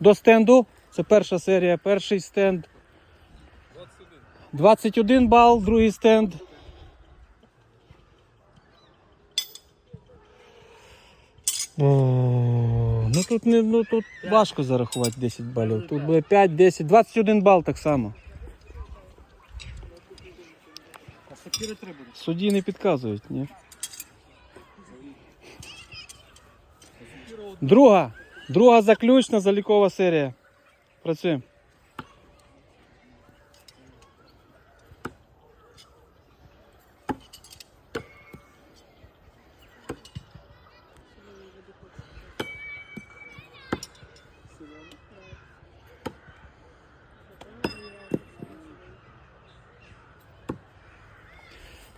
До стенду. Це перша серія, перший стенд. 21 бал, другий стенд. О, ну тут не ну тут важко зарахувати 10 балів. Тут буде 5, 10, 21 бал так само. Судді не підказують, ні. Друга. Друга заключна залікова серія. Працюємо.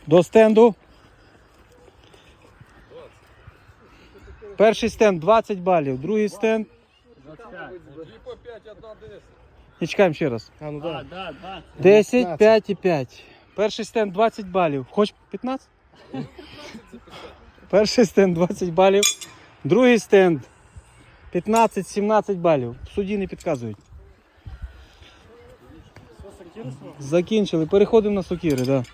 До стенду. Перший стенд 20 балів, другий стенд. по 5, одна 10. І чекаємо ще раз. А, ну да, да. 10, 5 і 5. Перший стенд 20 балів. Хоч 15? Перший стенд 20 балів. Другий стенд 15-17 балів. Судді не підказують. Закінчили. Переходимо на сокири, так. Да.